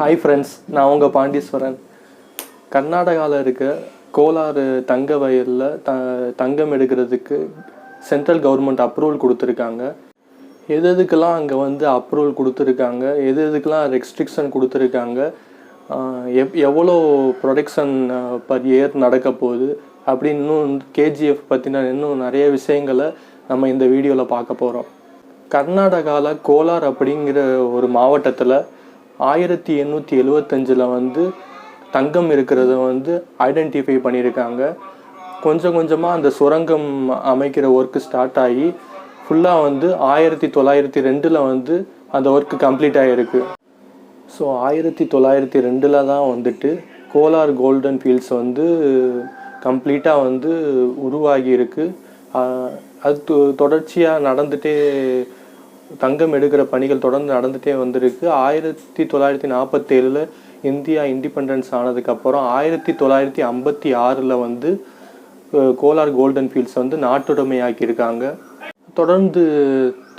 Hi friends நான் உங்கள் பாண்டீஸ்வரன். கர்நாடகாவில் இருக்க கோலாறு தங்க வயலில் த தங்கம் எடுக்கிறதுக்கு சென்ட்ரல் கவர்மெண்ட் அப்ரூவல் கொடுத்துருக்காங்க. எது எதுக்கெல்லாம் அங்கே வந்து அப்ரூவல் கொடுத்துருக்காங்க? எது எதுக்கெல்லாம் ரெஸ்ட்ரிக்ஷன் கொடுத்துருக்காங்க? எவ் எவ்வளோ ப்ரொடக்ஷன் பர் இயர் நடக்க போகுது? அப்படின்னு இன்னும் கேஜிஎஃப் பற்றின இன்னும் நிறைய விஷயங்களை நம்ம இந்த வீடியோவில் பார்க்க போகிறோம் கர்நாடகாவில் கோலார் அப்படிங்கிற ஒரு மாவட்டத்தில் ஆயிரத்தி எண்ணூற்றி எழுவத்தஞ்சில் வந்து தங்கம் இருக்கிறத வந்து ஐடென்டிஃபை பண்ணியிருக்காங்க. கொஞ்சம் கொஞ்சமாக அந்த சுரங்கம் அமைக்கிற ஒர்க்கு ஸ்டார்ட் ஆகி ஃபுல்லாக வந்து ஆயிரத்தி தொள்ளாயிரத்தி ரெண்டில் வந்து அந்த ஒர்க்கு கம்ப்ளீட் ஆகிருக்கு ஸோ ஆயிரத்தி தொள்ளாயிரத்தி ரெண்டில் தான் வந்துட்டு கோலார் கோல்டன் ஃபீல்ட்ஸ் வந்து கம்ப்ளீட்டாக வந்து உருவாகி இருக்குது அது தொ- தொடர்ச்சியாக நடந்துகிட்டே தங்கம் எடுக்கிற பணிகள் தொடர்ந்து நடந்துகிட்டே வந்திருக்கு. ஆயிரத்தி தொள்ளாயிரத்தி நாற்பத்தேழில் இந்தியா இண்டிபெண்டன்ஸ் ஆனதுக்கப்புறம் ஆயிரத்தி தொள்ளாயிரத்தி ஐம்பத்தி ஆறில் வந்து கோலார் கோல்டன் ஃபீல்ட்ஸ் வந்து நாட்டுடைமையாக்கியிருக்காங்க. தொடர்ந்து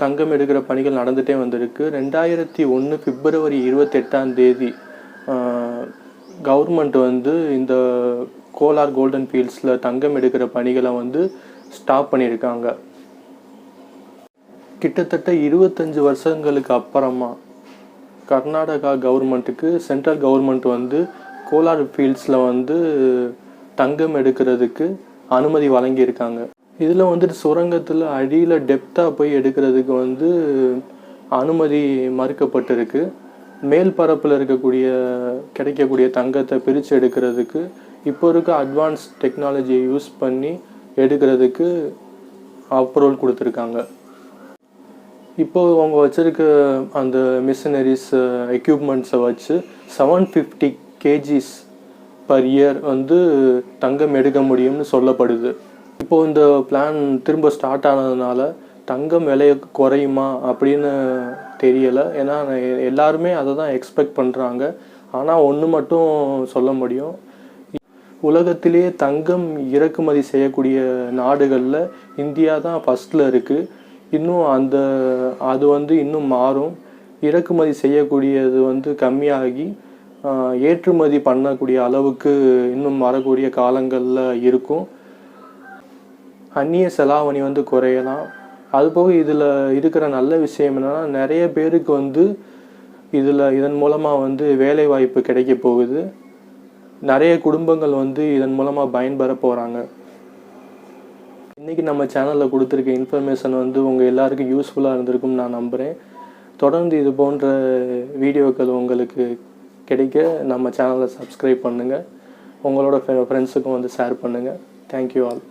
தங்கம் எடுக்கிற பணிகள் நடந்துகிட்டே வந்திருக்கு. ரெண்டாயிரத்தி ஒன்று பிப்ரவரி இருபத்தெட்டாம் தேதி கவர்மெண்ட் வந்து இந்த கோலார் கோல்டன் ஃபீல்ட்ஸில் தங்கம் எடுக்கிற பணிகளை வந்து ஸ்டாப் பண்ணியிருக்காங்க. கிட்டத்தட்ட இருபத்தஞ்சு வருஷங்களுக்கு அப்புறமா கர்நாடகா கவர்மெண்ட்டுக்கு சென்ட்ரல் கவர்மெண்ட் வந்து கோலார் ஃபீல்ட்ஸில் வந்து தங்கம் எடுக்கிறதுக்கு அனுமதி வழங்கியிருக்காங்க. இதில் வந்துட்டு சுரங்கத்தில் அடியில் டெப்த்தாக போய் எடுக்கிறதுக்கு வந்து அனுமதி மறுக்கப்பட்டிருக்கு. மேல் பரப்பில் இருக்கக்கூடிய கிடைக்கக்கூடிய தங்கத்தை பிரித்து எடுக்கிறதுக்கு இப்போ இருக்க அட்வான்ஸ் டெக்னாலஜியை யூஸ் பண்ணி எடுக்கிறதுக்கு அப்ரூவல் கொடுத்துருக்காங்க. இப்போ அவங்க வச்சுருக்க அந்த மிஷினரிஸ் எக்யூப்மெண்ட்ஸை வச்சு seven fifty KGs per year வந்து தங்கம் எடுக்க முடியும்னு சொல்லப்படுது. இப்போது இந்த பிளான் திரும்ப ஸ்டார்ட் ஆனதுனால தங்கம் விலையை குறையுமா அப்படின்னு தெரியலை. ஏன்னா எல்லாருமே அதை தான் எக்ஸ்பெக்ட் பண்ணுறாங்க ஆனால் ஒன்று மட்டும் சொல்ல முடியும். உலகத்திலே தங்கம் இறக்குமதி செய்யக்கூடிய நாடுகளில் இந்தியா தான் ஃபஸ்ட்டில் இருக்குது இன்னும் அந்த அது வந்து இன்னும் மாறும். இறக்குமதி செய்யக்கூடியது வந்து கம்மியாகி ஏற்றுமதி பண்ணக்கூடிய அளவுக்கு இன்னும் வரக்கூடிய காலங்களில் இருக்கும். அந்நிய செலாவணி வந்து குறையலாம். அதுபோக இதில் இருக்கிற நல்ல விஷயம் என்னென்னா நிறைய பேருக்கு வந்து இதில் இதன் மூலமாக வந்து வேலை வாய்ப்பு கிடைக்க போகுது. நிறைய குடும்பங்கள் வந்து இதன் மூலமாக பயன்பெற போகிறாங்க இன்றைக்கி நம்ம சேனலில் கொடுத்துருக்க இன்ஃபர்மேஷன் வந்து உங்கள் எல்லாருக்கும் யூஸ்ஃபுல்லாக இருந்திருக்கும்னு நான் நம்புகிறேன் தொடர்ந்து இது போன்ற வீடியோக்கள் உங்களுக்கு கிடைக்க நம்ம சேனலை சப்ஸ்கிரைப் பண்ணுங்கள் உங்களோட ஃப்ரெண்ட்ஸுக்கும் வந்து ஷேர் பண்ணுங்கள் தேங்க்யூ ஆல்